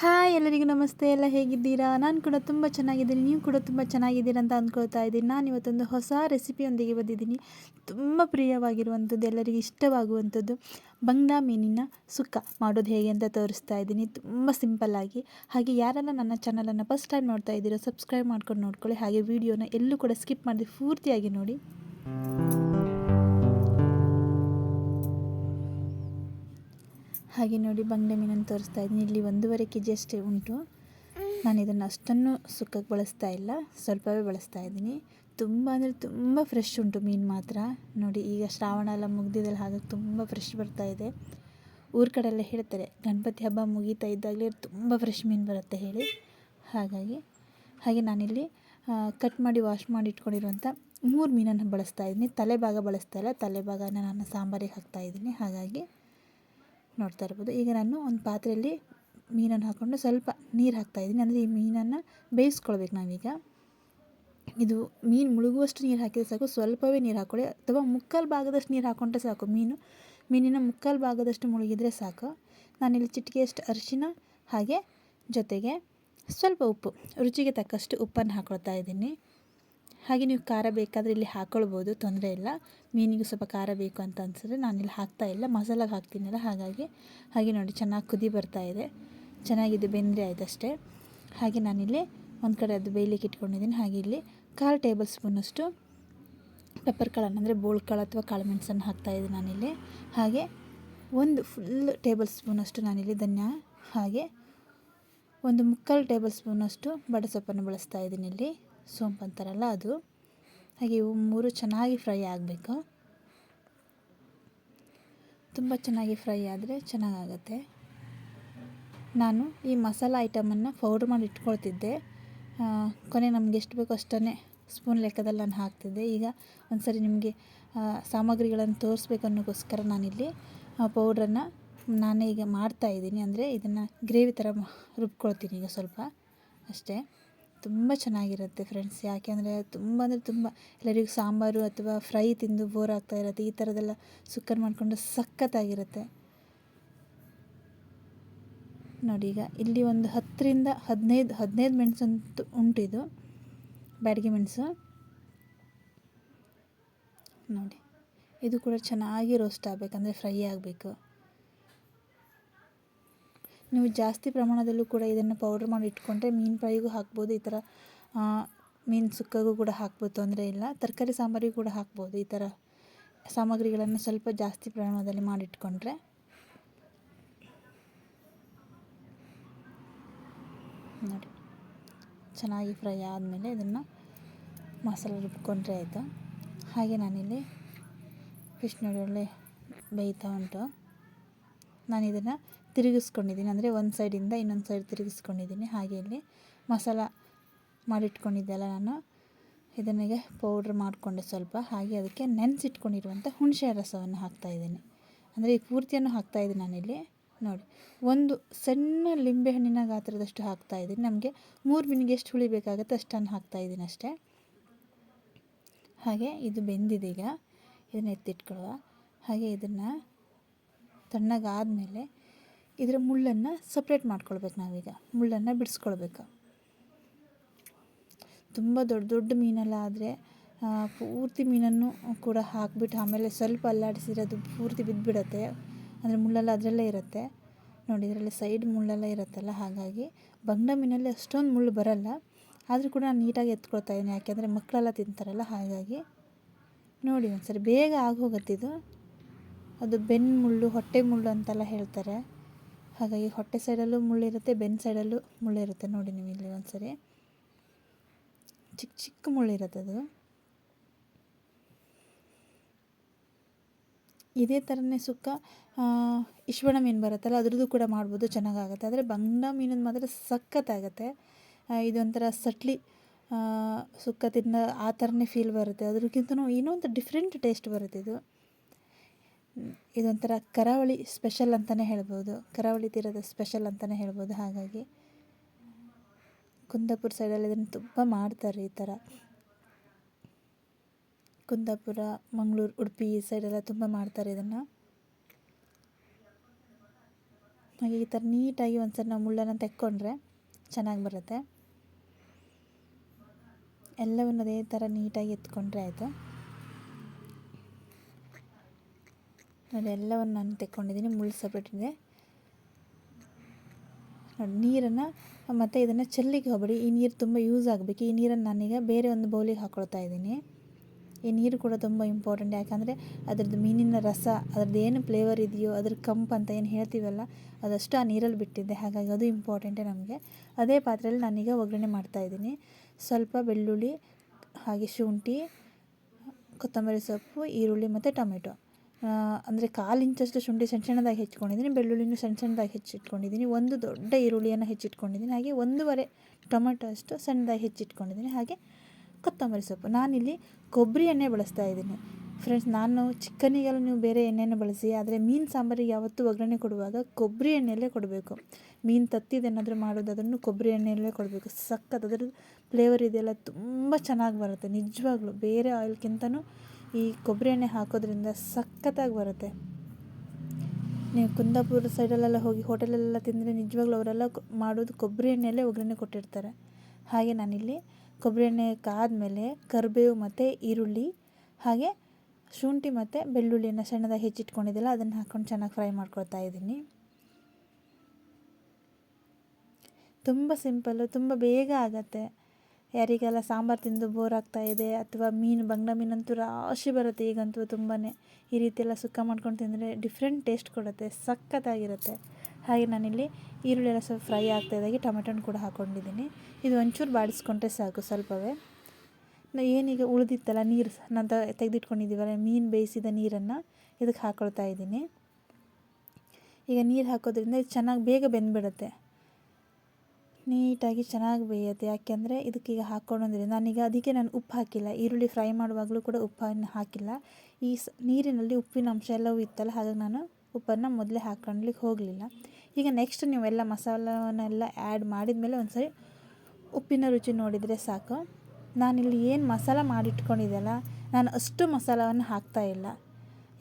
Hi, ಎಲ್ಲರಿಗೂ ನಮಸ್ತೆ. ಎಲ್ಲ ಹೇಗಿದ್ದೀರಾ? ನಾನು ಕೂಡ ತುಂಬ ಚೆನ್ನಾಗಿದ್ದೀನಿ. ನೀವು ಕೂಡ ತುಂಬ ಚೆನ್ನಾಗಿದ್ದೀರಾ ಅಂತ ಅಂದ್ಕೊಳ್ತಾ ಇದ್ದೀನಿ. ನಾನು ಇವತ್ತೊಂದು ಹೊಸ ರೆಸಿಪಿಯೊಂದಿಗೆ ಬಂದಿದ್ದೀನಿ. ತುಂಬ ಪ್ರಿಯವಾಗಿರುವಂಥದ್ದು, ಎಲ್ಲರಿಗೂ ಇಷ್ಟವಾಗುವಂಥದ್ದು ಬಂಗ್ಡಾ ಮೀನಿನ ಸುಕ್ಕ. ಮಾಡೋದು ಹೇಗೆ ಅಂತ ತೋರಿಸ್ತಾ ಇದ್ದೀನಿ. ತುಂಬ ಸಿಂಪಲ್ಲಾಗಿ ಹಾಗೆ ಯಾರೆಲ್ಲ ನನ್ನ ಚಾನಲನ್ನು ಫಸ್ಟ್ ಟೈಮ್ ನೋಡ್ತಾ ಇದ್ದೀರೋ, ಸಬ್ಸ್ಕ್ರೈಬ್ ಮಾಡ್ಕೊಂಡು ನೋಡ್ಕೊಳ್ಳಿ. ಹಾಗೆ ವಿಡಿಯೋನ ಎಲ್ಲೂ ಕೂಡ ಸ್ಕಿಪ್ ಮಾಡಿದೆ ಪೂರ್ತಿಯಾಗಿ ನೋಡಿ. ಹಾಗೆ ನೋಡಿ ಬಂಗ್ಡೆ ಮೀನನ್ನು ತೋರಿಸ್ತಾ ಇದ್ದೀನಿ. ಇಲ್ಲಿ ಒಂದೂವರೆ ಕೆ ಜಿ ಅಷ್ಟೇ ಉಂಟು. ನಾನು ಇದನ್ನು ಅಷ್ಟನ್ನು ಸುಕ್ಕಕ್ಕೆ ಬಳಸ್ತಾ ಇಲ್ಲ. ಸ್ವಲ್ಪವೇ ಬಳಸ್ತಾ ಇದ್ದೀನಿ. ತುಂಬ ಅಂದರೆ ತುಂಬ ಫ್ರೆಶ್ ಉಂಟು ಮೀನು ಮಾತ್ರ. ನೋಡಿ, ಈಗ ಶ್ರಾವಣ ಎಲ್ಲ ಮುಗ್ದಿದ್ದಲ್ಲ ಹಾಗೆ ತುಂಬ ಫ್ರೆಶ್ ಬರ್ತಾ ಇದೆ. ಊರ ಕಡೆ ಎಲ್ಲ ಹೇಳ್ತಾರೆ, ಗಣಪತಿ ಹಬ್ಬ ಮುಗೀತಾ ಇದ್ದಾಗಲೇ ತುಂಬ ಫ್ರೆಶ್ ಮೀನು ಬರುತ್ತೆ ಹೇಳಿ. ಹಾಗಾಗಿ, ಹಾಗೆ ನಾನಿಲ್ಲಿ ಕಟ್ ಮಾಡಿ ವಾಶ್ ಮಾಡಿ ಇಟ್ಕೊಂಡಿರುವಂಥ ಮೂರು ಮೀನನ್ನು ಬಳಸ್ತಾ ಇದ್ದೀನಿ. ತಲೆ ಭಾಗ ಬಳಸ್ತಾ ಇಲ್ಲ. ತಲೆ ಭಾಗನ ನಾನು ಸಾಂಬಾರಿಗೆ ಹಾಕ್ತಾ ಇದ್ದೀನಿ. ಹಾಗಾಗಿ ನೋಡ್ತಾ ಇರ್ಬೋದು. ಈಗ ನಾನು ಒಂದು ಪಾತ್ರೆಯಲ್ಲಿ ಮೀನನ್ನು ಹಾಕ್ಕೊಂಡು ಸ್ವಲ್ಪ ನೀರು ಹಾಕ್ತಾಯಿದ್ದೀನಿ ಅಂದರೆ ಈ ಮೀನನ್ನು ಬೇಯಿಸ್ಕೊಳ್ಬೇಕು ನಾವೀಗ. ಇದು ಮೀನು ಮುಳುಗುವಷ್ಟು ನೀರು ಹಾಕಿದರೆ ಸಾಕು, ಸ್ವಲ್ಪವೇ ನೀರು ಹಾಕ್ಕೊಳ್ಳಿ ಅಥವಾ ಮುಕ್ಕಾಲು ಭಾಗದಷ್ಟು ನೀರು ಹಾಕ್ಕೊಂಡ್ರೆ ಸಾಕು ಮೀನು. ಮೀನಿನ ಮುಕ್ಕಾಲು ಭಾಗದಷ್ಟು ಮುಳುಗಿದರೆ ಸಾಕು. ನಾನಿಲ್ಲಿ ಚಿಟಿಕೆಯಷ್ಟು ಅರಿಶಿನ ಹಾಗೆ ಜೊತೆಗೆ ಸ್ವಲ್ಪ ಉಪ್ಪು. ರುಚಿಗೆ ತಕ್ಕಷ್ಟು ಉಪ್ಪನ್ನು ಹಾಕ್ಕೊಳ್ತಾ ಇದ್ದೀನಿ. ಹಾಗೆ ನೀವು ಖಾರ ಬೇಕಾದರೆ ಇಲ್ಲಿ ಹಾಕ್ಕೊಳ್ಬೋದು ತೊಂದರೆ ಇಲ್ಲ. ಮೀನಿಗೆ ಸ್ವಲ್ಪ ಖಾರ ಬೇಕು ಅಂತ ಅನಿಸಿದ್ರೆ ನಾನಿಲ್ಲಿ ಹಾಕ್ತಾ ಇಲ್ಲ. ಮಸಾಲಾಗೆ ಹಾಕ್ತೀನಲ್ಲ, ಹಾಗಾಗಿ. ಹಾಗೆ ನೋಡಿ, ಚೆನ್ನಾಗಿ ಕುದಿ ಬರ್ತಾ ಇದೆ. ಚೆನ್ನಾಗಿದೆ ಬೆಂದರೆ ಆಯ್ತಷ್ಟೇ. ಹಾಗೆ ನಾನಿಲ್ಲಿ ಒಂದು ಕಡೆ ಅದು ಬೇಯಲಿಕ್ಕೆ ಇಟ್ಕೊಂಡಿದ್ದೀನಿ. ಹಾಗೆ ಇಲ್ಲಿ ಕಾಲು ಟೇಬಲ್ ಸ್ಪೂನಷ್ಟು ಪೆಪ್ಪರ್ ಕಾಳನ್ನು, ಅಂದರೆ ಬೋಳ್ ಕಾಳು ಅಥವಾ ಕಾಳು ಮೆಣಸನ್ನು ಹಾಕ್ತಾಯಿದ್ದೀನಿ ನಾನಿಲ್ಲಿ. ಹಾಗೆ ಒಂದು ಫುಲ್ ಟೇಬಲ್ ಸ್ಪೂನಷ್ಟು ನಾನಿಲ್ಲಿ ಧನ್ಯ, ಹಾಗೆ ಒಂದು ಮುಕ್ಕಾಲು ಟೇಬಲ್ ಸ್ಪೂನಷ್ಟು ಬಡಸೊಪ್ಪನ್ನು ಬಳಸ್ತಾ ಇದ್ದೀನಿ ಇಲ್ಲಿ. ಸೋಂಪು ಅಂತಾರಲ್ಲ ಅದು. ಹಾಗೆ ಇವು ಮೂರು ಚೆನ್ನಾಗಿ ಫ್ರೈ ಆಗಬೇಕು. ತುಂಬ ಚೆನ್ನಾಗಿ ಫ್ರೈ ಆದರೆ ಚೆನ್ನಾಗಾಗತ್ತೆ. ನಾನು ಈ ಮಸಾಲ ಐಟಮನ್ನು ಪೌಡ್ರ್ ಮಾಡಿ ಇಟ್ಕೊಳ್ತಿದ್ದೆ. ಕೊನೆ ನಮಗೆ ಎಷ್ಟು ಬೇಕೋ ಅಷ್ಟೇ ಸ್ಪೂನ್ ಲೆಕ್ಕದಲ್ಲಿ ನಾನು ಹಾಕ್ತಿದ್ದೆ. ಈಗ ಒಂದು ಸರಿ ನಿಮಗೆ ಸಾಮಗ್ರಿಗಳನ್ನು ತೋರಿಸ್ಬೇಕು ಅನ್ನೋಕ್ಕೋಸ್ಕರ ನಾನಿಲ್ಲಿ ಪೌಡ್ರನ್ನು ನಾನೇ ಈಗ ಮಾಡ್ತಾಯಿದ್ದೀನಿ ಅಂದರೆ ಇದನ್ನು ಗ್ರೇವಿ ಥರ ರುಬ್ಕೊಳ್ತೀನಿ ಈಗ ಸ್ವಲ್ಪ ಅಷ್ಟೇ. ತುಂಬ ಚೆನ್ನಾಗಿರುತ್ತೆ ಫ್ರೆಂಡ್ಸ್ ಯಾಕೆಂದರೆ ತುಂಬ ಅಂದರೆ ತುಂಬ ಎಲ್ಲರಿಗೂ ಸಾಂಬಾರು ಅಥವಾ ಫ್ರೈ ತಿಂದು ಬೋರ್ ಆಗ್ತಾ ಇರುತ್ತೆ. ಈ ಥರದ್ದೆಲ್ಲ ಸುಕ್ಕರ್ ಮಾಡಿಕೊಂಡು ಸಖತ್ತಾಗಿರುತ್ತೆ. ನೋಡಿ ಈಗ ಇಲ್ಲಿ ಒಂದು ಹತ್ತರಿಂದ ಹದಿನೈದು ಹದಿನೈದು ಮೆಣಸಂತೂ ಉಂಟಿದು ಬ್ಯಾಡಿಗೆ ಮೆಣಸು ನೋಡಿ, ಇದು ಕೂಡ ಚೆನ್ನಾಗಿ ರೋಸ್ಟ್ ಆಗಬೇಕಂದ್ರೆ ಫ್ರೈ ಆಗಬೇಕು. ನೀವು ಜಾಸ್ತಿ ಪ್ರಮಾಣದಲ್ಲೂ ಕೂಡ ಇದನ್ನು ಪೌಡ್ರ್ ಮಾಡಿ ಇಟ್ಕೊಂಡ್ರೆ ಮೀನು ಫ್ರೈಗೂ ಹಾಕ್ಬೋದು, ಈ ಥರ ಮೀನು ಸುಕ್ಕಗೂ ಕೂಡ ಹಾಕ್ಬೋದು ತೊಂದರೆ ಇಲ್ಲ. ತರಕಾರಿ ಸಾಂಬಾರಿಗೂ ಕೂಡ ಹಾಕ್ಬೋದು, ಈ ಥರ ಸಾಮಗ್ರಿಗಳನ್ನು ಸ್ವಲ್ಪ ಜಾಸ್ತಿ ಪ್ರಮಾಣದಲ್ಲಿ ಮಾಡಿಟ್ಕೊಂಡ್ರೆ ನೋಡಿ, ಚೆನ್ನಾಗಿ ಫ್ರೈ ಆದಮೇಲೆ ಇದನ್ನು ಮಸಾಲೆ ರುಬ್ಕೊಂಡ್ರೆ ಆಯಿತು. ಹಾಗೆ ನಾನಿಲ್ಲಿ ಫಿಶ್ ನೋಡಿ ಒಳ್ಳೆ ಬೇಯ್ತಾ ಉಂಟು. ನಾನು ಇದನ್ನು ತಿರುಗಿಸ್ಕೊಂಡಿದ್ದೀನಿ. ಅಂದರೆ ಒಂದು ಸೈಡಿಂದ ಇನ್ನೊಂದು ಸೈಡ್ ತಿರುಗಿಸ್ಕೊಂಡಿದ್ದೀನಿ. ಹಾಗೆ ಇಲ್ಲಿ ಮಸಾಲ ಮಾಡಿಟ್ಕೊಂಡಿದ್ದೆಲ್ಲ ನಾನು. ಇದನ್ನಿಗೆ ಪೌಡ್ರ್ ಮಾಡಿಕೊಂಡೆ ಸ್ವಲ್ಪ. ಹಾಗೆ ಅದಕ್ಕೆ ನೆನೆಸಿಟ್ಕೊಂಡಿರುವಂಥ ಹುಣಸೆ ರಸವನ್ನು ಹಾಕ್ತಾಯಿದ್ದೀನಿ ಅಂದರೆ ಈ ಪೂರ್ತಿಯನ್ನು ಹಾಕ್ತಾಯಿದ್ದೀನಿ ನಾನಿಲ್ಲಿ. ನೋಡಿ, ಒಂದು ಸಣ್ಣ ಲಿಂಬೆಹಣ್ಣಿನ ಗಾತ್ರದಷ್ಟು ಹಾಕ್ತಾಯಿದ್ದೀನಿ ನಮಗೆ ಮೂರು ಮಿನಿಗೆ ಎಷ್ಟು ಹುಳಿ ಬೇಕಾಗುತ್ತೆ ಅಷ್ಟನ್ನು ಹಾಕ್ತಾಯಿದ್ದೀನಿ ಅಷ್ಟೇ. ಹಾಗೆ ಇದು ಬೆಂದಿದೆ ಈಗ. ಇದನ್ನು ಎತ್ತಿಟ್ಕೊಳ್ಳುವ. ಹಾಗೆ ಇದನ್ನು ತಣ್ಣಗಾದಮೇಲೆ ಇದರ ಮುಳ್ಳನ್ನು ಸಪ್ರೇಟ್ ಮಾಡ್ಕೊಳ್ಬೇಕು ನಾವೀಗ. ಮುಳ್ಳನ್ನು ಬಿಡಿಸ್ಕೊಳ್ಬೇಕು. ತುಂಬ ದೊಡ್ಡ ದೊಡ್ಡ ಮೀನೆಲ್ಲ ಆದರೆ ಪೂರ್ತಿ ಮೀನನ್ನು ಕೂಡ ಹಾಕಿಬಿಟ್ಟು ಆಮೇಲೆ ಸ್ವಲ್ಪ ಅಲ್ಲಾಡಿಸಿದ್ರೆ ಅದು ಪೂರ್ತಿ ಬಿದ್ದುಬಿಡತ್ತೆ ಅಂದರೆ ಮುಳ್ಳೆಲ್ಲ ಅದರಲ್ಲೇ ಇರುತ್ತೆ. ನೋಡಿ, ಇದರಲ್ಲಿ ಸೈಡ್ ಮುಳ್ಳೆಲ್ಲ ಇರುತ್ತಲ್ಲ, ಹಾಗಾಗಿ ಬಂಗ್ಡ ಮೀನಲ್ಲಿ ಅಷ್ಟೊಂದು ಮುಳ್ಳು ಬರಲ್ಲ. ಆದರೂ ಕೂಡ ನಾನು ನೀಟಾಗಿ ಎತ್ಕೊಳ್ತಾ ಇದ್ದೀನಿ ಯಾಕೆಂದರೆ ಮಕ್ಕಳೆಲ್ಲ ತಿಂತಾರಲ್ಲ, ಹಾಗಾಗಿ. ನೋಡಿ ಒಂದು ಸರಿ ಬೇಗ ಆಗೋಗತ್ತಿದು ಅದು ಬೆನ್ನು ಮುಳ್ಳು, ಹೊಟ್ಟೆ ಮುಳ್ಳು ಅಂತೆಲ್ಲ ಹೇಳ್ತಾರೆ. ಹಾಗಾಗಿ ಹೊಟ್ಟೆ ಸೈಡಲ್ಲೂ ಮುಳ್ಳಿರುತ್ತೆ ಬೆನ್ ಸೈಡಲ್ಲೂ ಮುಳ್ಳಿರುತ್ತೆ. ನೋಡಿ ನೀವು ಇಲ್ಲಿ ಒಂದು ಸರಿ ಚಿಕ್ಕ ಚಿಕ್ಕ ಮುಳ್ಳಿರುತ್ತೆ ಅದು. ಇದೇ ಥರನೇ ಸುಕ್ಕ ಇಶ್ವಣ ಮೀನು ಬರುತ್ತಲ್ಲ, ಅದ್ರದ್ದು ಕೂಡ ಮಾಡ್ಬೋದು, ಚೆನ್ನಾಗಾಗುತ್ತೆ. ಆದರೆ ಬಂಗ್ಡ ಮೀನದ್ದು ಮಾತ್ರ ಸಖತ್ತಾಗುತ್ತೆ. ಇದೊಂಥರ ಸಟ್ಲಿ ಸುಕ್ಕ ತಿನ್ನ ಆ ಥರನೇ ಫೀಲ್ ಬರುತ್ತೆ. ಅದ್ರಕ್ಕಿಂತನೂ ಇನ್ನೊಂದು ಡಿಫ್ರೆಂಟ್ ಟೇಸ್ಟ್ ಬರುತ್ತೆ ಇದು ಇದೊಂಥರ ಕರಾವಳಿ ಸ್ಪೆಷಲ್ ಅಂತಲೇ ಹೇಳ್ಬೋದು. ಕರಾವಳಿ ತೀರದ ಸ್ಪೆಷಲ್ ಅಂತಲೇ ಹೇಳ್ಬೋದು. ಹಾಗಾಗಿ ಕುಂದಾಪುರ ಸೈಡಲ್ಲಿ ಇದನ್ನು ತುಂಬ ಮಾಡ್ತಾರೆ ಈ ಥರ ಕುಂದಾಪುರ, ಮಂಗಳೂರು, ಉಡುಪಿ ಈ ಸೈಡೆಲ್ಲ ತುಂಬ ಮಾಡ್ತಾರೆ ಇದನ್ನು. ಹಾಗೆ ಈ ಥರ ನೀಟಾಗಿ ಒಂದು ಸರಿ ನಾವು ಮುಳ್ಳನ್ನು ತೆಕ್ಕೊಂಡ್ರೆ ಚೆನ್ನಾಗಿ ಬರುತ್ತೆ. ಎಲ್ಲವನ್ನು ಅದೇ ಥರ ನೀಟಾಗಿ ಎತ್ಕೊಂಡ್ರೆ ಆಯಿತು. ನೋಡಿ ಎಲ್ಲವನ್ನು ನಾನು ತೆಕ್ಕೊಂಡಿದ್ದೀನಿ, ಮುಳ್ಳು ನೀರನ್ನು, ಮತ್ತು ಇದನ್ನು ಚೆಲ್ಲಿಗೆ ಹೋಗಬೇಡಿ. ಈ ನೀರು ತುಂಬ ಯೂಸ್ ಆಗಬೇಕು. ಈ ನೀರನ್ನು ನಾನೀಗ ಬೇರೆ ಒಂದು ಬೌಲಿಗೆ ಹಾಕ್ಕೊಳ್ತಾ ಇದ್ದೀನಿ. ಈ ನೀರು ಕೂಡ ತುಂಬ ಇಂಪಾರ್ಟೆಂಟ್ ಯಾಕಂದರೆ ಅದ್ರದ್ದು ಮೀನಿನ ರಸ, ಅದ್ರದ್ದು ಏನು ಫ್ಲೇವರ್ ಇದೆಯೋ ಅದ್ರ ಕಂಪ್ ಅಂತ ಏನು ಹೇಳ್ತೀವಲ್ಲ, ಅದಷ್ಟು ಆ ನೀರಲ್ಲಿ ಬಿಟ್ಟಿದ್ದೆ ಹಾಗಾಗಿ ಅದು ಇಂಪಾರ್ಟೆಂಟೇ ನಮಗೆ. ಅದೇ ಪಾತ್ರೆಯಲ್ಲಿ ನಾನೀಗ ಒಗ್ಗರಣೆ ಮಾಡ್ತಾಯಿದ್ದೀನಿ ಸ್ವಲ್ಪ ಬೆಳ್ಳುಳ್ಳಿ, ಹಾಗೆ ಶುಂಠಿ, ಕೊತ್ತಂಬರಿ ಸೊಪ್ಪು, ಈರುಳ್ಳಿ, ಮತ್ತು ಟೊಮೆಟೊ. ಅಂದರೆ ಕಾಲು ಇಂಚಷ್ಟು ಶುಂಠಿ ಸಣ್ಣ ಸಣ್ಣದಾಗಿ ಹೆಚ್ಚಿಕೊಂಡಿದ್ದೀನಿ ಬೆಳ್ಳುಳ್ಳಿನೂ ಸಣ್ಣ ಸಣ್ಣದಾಗಿ ಹೆಚ್ಚಿಟ್ಕೊಂಡಿದ್ದೀನಿ, ಒಂದು ದೊಡ್ಡ ಈರುಳ್ಳಿಯನ್ನು ಹೆಚ್ಚಿಟ್ಕೊಂಡಿದ್ದೀನಿ, ಹಾಗೆ ಒಂದೂವರೆ ಟೊಮೆಟೊ ಅಷ್ಟು ಸಣ್ಣದಾಗಿ ಹೆಚ್ಚಿಟ್ಕೊಂಡಿದ್ದೀನಿ, ಹಾಗೆ ಕೊತ್ತಂಬರಿ ಸೊಪ್ಪು. ನಾನಿಲ್ಲಿ ಕೊಬ್ಬರಿ ಎಣ್ಣೆ ಬಳಸ್ತಾ ಇದ್ದೀನಿ. ಫ್ರೆಂಡ್ಸ್ ನಾನು ಚಿಕನಿಗೆಲ್ಲ ನೀವು ಬೇರೆ ಎಣ್ಣೆನ ಬಳಸಿ, ಆದರೆ ಮೀನು ಸಾಂಬಾರಿಗೆ ಯಾವತ್ತೂ ಒಗ್ಗರಣೆ ಕೊಡುವಾಗ ಕೊಬ್ಬರಿ ಎಣ್ಣೆಯಲ್ಲೇ ಕೊಡಬೇಕು. ಮೀನು ತತ್ತಿದೇನಾದರೂ ಮಾಡೋದು, ಅದನ್ನು ಕೊಬ್ಬರಿ ಎಣ್ಣೆಯಲ್ಲೇ ಕೊಡಬೇಕು. ಸಖತ್ ಅದರ ಫ್ಲೇವರ್ ಇದೆಲ್ಲ ತುಂಬ ಚೆನ್ನಾಗಿ ಬರುತ್ತೆ, ನಿಜವಾಗ್ಲೂ. ಬೇರೆ ಆಯಿಲ್ಗಿಂತನೂ ಈ ಕೊಬ್ಬರಿ ಎಣ್ಣೆ ಹಾಕೋದ್ರಿಂದ ಸಖತ್ತಾಗಿ ಬರುತ್ತೆ. ನೀವು ಕುಂದಾಪುರ ಸೈಡಲ್ಲೆಲ್ಲ ಹೋಗಿ ಹೋಟೆಲಲ್ಲೆಲ್ಲ ತಿಂದರೆ ನಿಜವಾಗ್ಲೂ ಅವರೆಲ್ಲ ಮಾಡೋದು ಕೊಬ್ಬರಿ ಎಣ್ಣೆಯಲ್ಲೇ ಒಗ್ಗರಣೆ ಕೊಟ್ಟಿರ್ತಾರೆ. ಹಾಗೆ ನಾನಿಲ್ಲಿ ಕೊಬ್ಬರಿ ಎಣ್ಣೆ ಕಾದಮೇಲೆ ಕರಿಬೇವು ಮತ್ತು ಈರುಳ್ಳಿ, ಹಾಗೆ ಶುಂಠಿ ಮತ್ತು ಬೆಳ್ಳುಳ್ಳಿಯನ್ನು ಸಣ್ಣದಾಗಿ ಹೆಚ್ಚಿಟ್ಕೊಂಡಿದ್ದಿಲ್ಲ ಅದನ್ನು ಹಾಕ್ಕೊಂಡು ಚೆನ್ನಾಗಿ ಫ್ರೈ ಮಾಡ್ಕೊಳ್ತಾ ಇದ್ದೀನಿ. ತುಂಬ ಸಿಂಪಲ್ಲು, ತುಂಬ ಬೇಗ ಆಗತ್ತೆ. ಯಾರಿಗೆಲ್ಲ ಸಾಂಬಾರು ತಿಂದು ಬೋರ್ ಆಗ್ತಾ ಇದೆ ಅಥವಾ ಮೀನು, ಬಂಗ್ಡ ಮೀನಂತೂ ರಾಶಿ ಬರುತ್ತೆ ಈಗಂತೂ ತುಂಬಾ ಈ ರೀತಿ ಎಲ್ಲ ಸುಕ್ಕ ಮಾಡ್ಕೊಂಡು ತಿಂದರೆ ಡಿಫ್ರೆಂಟ್ ಟೇಸ್ಟ್ ಕೊಡುತ್ತೆ, ಸಖತ್ತಾಗಿರುತ್ತೆ. ಹಾಗೆ ನಾನಿಲ್ಲಿ ಈರುಳ್ಳಿ ಎಲ್ಲ ಸ್ವಲ್ಪ ಫ್ರೈ ಆಗ್ತಾಯಿದ್ದಾಗೆ ಟೊಮೆಟೊನ ಕೂಡ ಹಾಕ್ಕೊಂಡಿದ್ದೀನಿ ಇದು ಒಂಚೂರು ಬಾಡಿಸ್ಕೊಂಡ್ರೆ ಸಾಕು ಸ್ವಲ್ಪವೇ. ಏನೀಗ ಉಳಿದಿತ್ತಲ್ಲ ನೀರು ನಾನು ತೆಗೆದಿಟ್ಕೊಂಡಿದ್ದೀವಲ್ಲ, ಮೀನು ಬೇಯಿಸಿದ ನೀರನ್ನು ಇದಕ್ಕೆ ಹಾಕ್ಕೊಳ್ತಾ ಇದ್ದೀನಿ. ಈಗ ನೀರು ಹಾಕೋದ್ರಿಂದ ಚೆನ್ನಾಗಿ ಬೇಗ ಬೆಂದ್ಬಿಡುತ್ತೆ. ನೀಟಾಗಿ ಚೆನ್ನಾಗಿ ಬೇಯುತ್ತೆ. ಯಾಕೆಂದರೆ ಇದಕ್ಕೀಗ ಹಾಕ್ಕೊಂಡ್ರೆ ನಾನೀಗ ಅದಕ್ಕೆ ನಾನು ಉಪ್ಪು ಹಾಕಿಲ್ಲ. ಈರುಳ್ಳಿ ಫ್ರೈ ಮಾಡುವಾಗಲೂ ಕೂಡ ಉಪ್ಪನ್ನು ಹಾಕಿಲ್ಲ. ಈ ಸ್ ನೀರಿನಲ್ಲಿ ಉಪ್ಪಿನ ಅಂಶ ಎಲ್ಲವೂ ಇತ್ತಲ್ಲ, ಹಾಗಾಗಿ ನಾನು ಉಪ್ಪನ್ನು ಮೊದಲೇ ಹಾಕ್ಕೊಳ್ಲಿಕ್ಕೆ ಹೋಗಲಿಲ್ಲ. ಈಗ ನೆಕ್ಸ್ಟ್ ನೀವೆಲ್ಲ ಮಸಾಲವನ್ನೆಲ್ಲ ಆ್ಯಡ್ ಮಾಡಿದ ಮೇಲೆ ಒಂದು ಸರಿ ಉಪ್ಪಿನ ರುಚಿ ನೋಡಿದರೆ ಸಾಕು. ನಾನಿಲ್ಲಿ ಏನು ಮಸಾಲ ಮಾಡಿಟ್ಕೊಂಡಿದ್ದೆಲ್ಲ, ನಾನು ಅಷ್ಟು ಮಸಾಲವನ್ನು ಹಾಕ್ತಾಯಿಲ್ಲ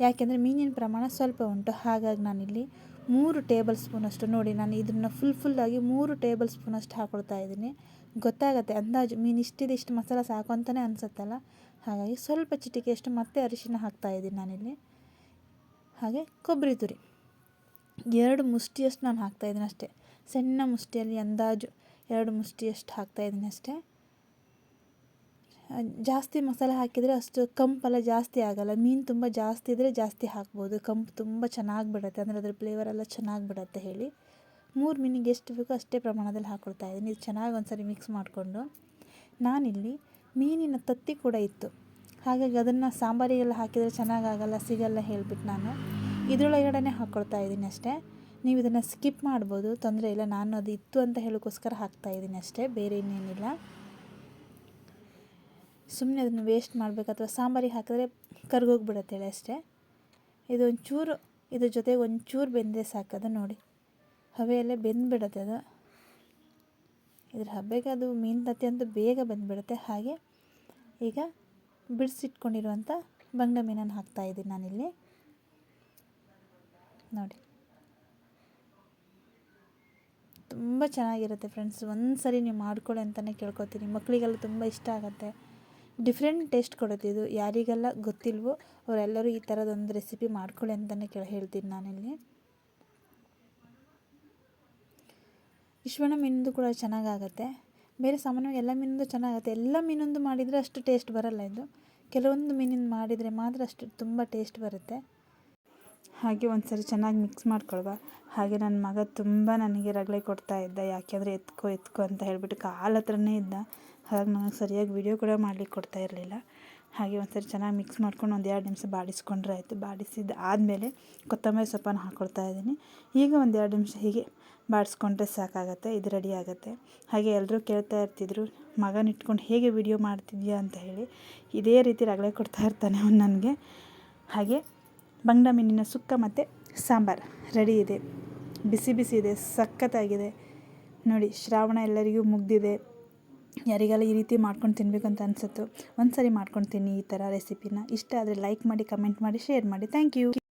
ಯಾಕೆಂದರೆ ಮೀನಿನ ಪ್ರಮಾಣ ಸ್ವಲ್ಪ ಉಂಟು. ಹಾಗಾಗಿ ನಾನಿಲ್ಲಿ ಮೂರು ಟೇಬಲ್ ಸ್ಪೂನಷ್ಟು ನೋಡಿ ನಾನು ಇದನ್ನು ಫುಲ್ ಫುಲ್ಲಾಗಿ ಮೂರು ಟೇಬಲ್ ಸ್ಪೂನಷ್ಟು ಹಾಕ್ಕೊಳ್ತಾ ಇದ್ದೀನಿ. ಗೊತ್ತಾಗತ್ತೆ, ಅಂದಾಜು ಮೀನು ಇಷ್ಟಿದೆ ಇಷ್ಟು ಮಸಾಲ ಸಾಕು ಅಂತಲೇ ಅನಿಸುತ್ತಲ್ಲ? ಹಾಗಾಗಿ ಸ್ವಲ್ಪ ಚಿಟಿಕೆಯಷ್ಟು ಮತ್ತೆ ಅರಿಶಿನ ಹಾಕ್ತಾಯಿದ್ದೀನಿ ನಾನಿಲ್ಲಿ. ಹಾಗೆ ಕೊಬ್ಬರಿ ತುರಿ. ಎರಡು ಮುಷ್ಟಿಯಷ್ಟು ನಾನು ಹಾಕ್ತಾಯಿದ್ದೀನಿ ಅಷ್ಟೇ. ಸಣ್ಣ ಮುಷ್ಟಿಯಲ್ಲಿ ಅಂದಾಜು ಎರಡು ಮುಷ್ಟಿಯಷ್ಟು ಹಾಕ್ತಾಯಿದ್ದೀನಿ ಅಷ್ಟೇ. ಜಾಸ್ತಿ ಮಸಾಲೆ ಹಾಕಿದರೆ ಅಷ್ಟು ಕಂಪೆಲ್ಲ ಜಾಸ್ತಿ ಆಗೋಲ್ಲ. ಮೀನು ತುಂಬ ಜಾಸ್ತಿ ಇದ್ದರೆ ಜಾಸ್ತಿ ಹಾಕ್ಬೋದು. ಕಂಪು ತುಂಬ ಚೆನ್ನಾಗಿ ಬಿಡುತ್ತೆ. ಅಂದರೆ ಅದ್ರ ಫ್ಲೇವರೆಲ್ಲ ಚೆನ್ನಾಗಿ ಬಿಡುತ್ತೆ ಹೇಳಿ. ಮೂರು ಮೀನಿಗೆ ಎಷ್ಟು ಬೇಕೋ ಅಷ್ಟೇ ಪ್ರಮಾಣದಲ್ಲಿ ಹಾಕ್ಕೊಳ್ತಾ ಇದ್ದೀನಿ. ಇದು ಚೆನ್ನಾಗಿ ಒಂದು ಸರಿ ಮಿಕ್ಸ್ ಮಾಡಿಕೊಂಡು. ನಾನಿಲ್ಲಿ ಮೀನಿನ ತತ್ತಿ ಕೂಡ ಇತ್ತು. ಹಾಗಾಗಿ ಅದನ್ನು ಸಾಂಬಾರಿಗೆಲ್ಲ ಹಾಕಿದರೆ ಚೆನ್ನಾಗಾಗಲ್ಲ ಸಿಗಲ್ಲ ಹೇಳ್ಬಿಟ್ಟು ನಾನು. ಇದರೊಳಗಡೆ ಹಾಕ್ಕೊಳ್ತಾ ಇದ್ದೀನಿ ಅಷ್ಟೇ. ನೀವು ಇದನ್ನು ಸ್ಕಿಪ್ ಮಾಡ್ಬೋದು. ತೊಂದರೆ ಇಲ್ಲ. ನಾನು ಅದು ಇತ್ತು ಅಂತ ಹೇಳೋಕ್ಕೋಸ್ಕರ ಹಾಕ್ತಾಯಿದ್ದೀನಿ ಅಷ್ಟೇ. ಬೇರೆ ಇನ್ನೇನಿಲ್ಲ. ಸುಮ್ಮನೆ ಅದನ್ನು ವೇಸ್ಟ್ ಮಾಡಬೇಕು ಅಥವಾ ಸಾಂಬಾರಿಗೆ ಹಾಕಿದ್ರೆ ಕರ್ಗೋಗ್ಬಿಡತ್ತೆ ಹೇಳಿ ಅಷ್ಟೇ. ಇದು ಒಂಚೂರು, ಇದ್ರ ಜೊತೆಗೆ ಒಂಚೂರು ಬೆಂದರೆ ಸಾಕದು ನೋಡಿ. ಹವೆಯಲ್ಲೇ ಬೆಂದುಬಿಡತ್ತೆ ಅದು. ಇದ್ರ ಹಬ್ಬೆಗೆ ಅದು ಮೀನು ತತ್ತಿ ಅಂತೂ ಬೇಗ ಬೆಂದ್ಬಿಡುತ್ತೆ. ಹಾಗೆ ಈಗ ಬಿಡಿಸಿಟ್ಕೊಂಡಿರುವಂಥ ಬಂಗ ಮೀನನ್ನು ಹಾಕ್ತಾಯಿದ್ದೀನಿ ನಾನಿಲ್ಲಿ. ನೋಡಿ. ತುಂಬ ಚೆನ್ನಾಗಿರುತ್ತೆ ಫ್ರೆಂಡ್ಸ್. ಒಂದು ಸರಿ ನೀವು ಮಾಡ್ಕೊಳ್ಳಿ ಅಂತಲೇ ಕೇಳ್ಕೊತೀನಿ. ಮಕ್ಕಳಿಗೆಲ್ಲ ತುಂಬ ಇಷ್ಟ ಆಗುತ್ತೆ. ಡಿಫ್ರೆಂಟ್ ಟೇಸ್ಟ್ ಕೊಡುತ್ತೆ. ಇದು ಯಾರಿಗೆಲ್ಲ ಗೊತ್ತಿಲ್ವೋ ಅವರೆಲ್ಲರೂ ಈ ಥರದೊಂದು ರೆಸಿಪಿ ಮಾಡ್ಕೊಳ್ಳಿ ಅಂತಲೇ ಕೇಳಿ, ಹೇಳ್ತೀನಿ ನಾನಿಲ್ಲಿ. ವಿಶ್ವಣ ಮೀನಿಂದು ಕೂಡ ಚೆನ್ನಾಗಾಗತ್ತೆ. ಬೇರೆ ಸಾಮಾನ್ಯವಾಗಿ ಎಲ್ಲ ಮೀನಿಂದು ಚೆನ್ನಾಗುತ್ತೆ. ಎಲ್ಲ ಮೀನೊಂದು ಮಾಡಿದರೆ ಅಷ್ಟು ಟೇಸ್ಟ್ ಬರಲ್ಲ ಇದು. ಕೆಲವೊಂದು ಮೀನಿಂದ ಮಾಡಿದರೆ ಮಾತ್ರ ಅಷ್ಟು ತುಂಬ ಟೇಸ್ಟ್ ಬರುತ್ತೆ. ಹಾಗೆ ಒಂದು ಸರಿ ಚೆನ್ನಾಗಿ ಮಿಕ್ಸ್ ಮಾಡ್ಕೊಳ್ವ. ಹಾಗೆ ನನ್ನ ಮಗ ತುಂಬ ನನಗೆ ರಗಳೆ ಕೊಡ್ತಾ ಇದ್ದ. ಯಾಕೆಂದರೆ ಎತ್ಕೊ ಎತ್ಕೊ ಅಂತ ಹೇಳಿಬಿಟ್ಟು ಕಾಲ ಹತ್ರನೇ ಇದ್ದ. ಹಾಗಾಗಿ ನನಗೆ ಸರಿಯಾಗಿ ವಿಡಿಯೋ ಕೂಡ ಮಾಡ್ಲಿಕ್ಕೆ ಕೊಡ್ತಾ ಇರಲಿಲ್ಲ. ಹಾಗೆ ಒಂದ್ಸರಿ ಚೆನ್ನಾಗಿ ಮಿಕ್ಸ್ ಮಾಡ್ಕೊಂಡು ಒಂದು ಎರಡು ನಿಮಿಷ ಬಾಡಿಸ್ಕೊಂಡ್ರೆ ಆಯಿತು. ಬಾಡಿಸಿದ ಆದಮೇಲೆ ಕೊತ್ತಂಬರಿ ಸೊಪ್ಪನ್ನು ಹಾಕ್ಕೊಳ್ತಾ ಇದ್ದೀನಿ. ಈಗ ಒಂದು ಎರಡು ನಿಮಿಷ ಹೀಗೆ ಬಾಡಿಸ್ಕೊಂಡ್ರೆ ಸಾಕಾಗತ್ತೆ, ಇದು ರೆಡಿ ಆಗುತ್ತೆ. ಹಾಗೆ ಎಲ್ಲರೂ ಕೇಳ್ತಾ ಇರ್ತಿದ್ರು, ಮಗನ ಇಟ್ಕೊಂಡು ಹೇಗೆ ವಿಡಿಯೋ ಮಾಡ್ತಿದ್ಯಾ ಅಂತ ಹೇಳಿ. ಇದೇ ರೀತಿ ರಗಳೆ ಕೊಡ್ತಾ ಇರ್ತಾನೆ ಅವನು ನನಗೆ. ಹಾಗೆ ಬಂಗ್ಡ ಮೀನಿನ ಸುಕ್ಕ ಮತ್ತು ಸಾಂಬಾರು ರೆಡಿ ಇದೆ. ಬಿಸಿ ಬಿಸಿ ಇದೆ, ಸಖತ್ತಾಗಿದೆ. ನೋಡಿ, ಶ್ರಾವಣ ಎಲ್ಲರಿಗೂ ಮುಗ್ದಿದೆ. ಯಾರಿಗೆಲ್ಲ ಈ ರೀತಿ ಮಾಡ್ಕೊಂಡು ತಿನ್ನಬೇಕು ಅಂತ ಅನಿಸುತ್ತೋ ಒಂದು ಸರಿ ಮಾಡ್ಕೊಂಡು ತಿನ್ನಿ ಈ ಥರ ರೆಸಿಪಿನ. ಇಷ್ಟ ಆದರೆ ಲೈಕ್ ಮಾಡಿ ಕಮೆಂಟ್ ಮಾಡಿ ಶೇರ್ ಮಾಡಿ. Thank you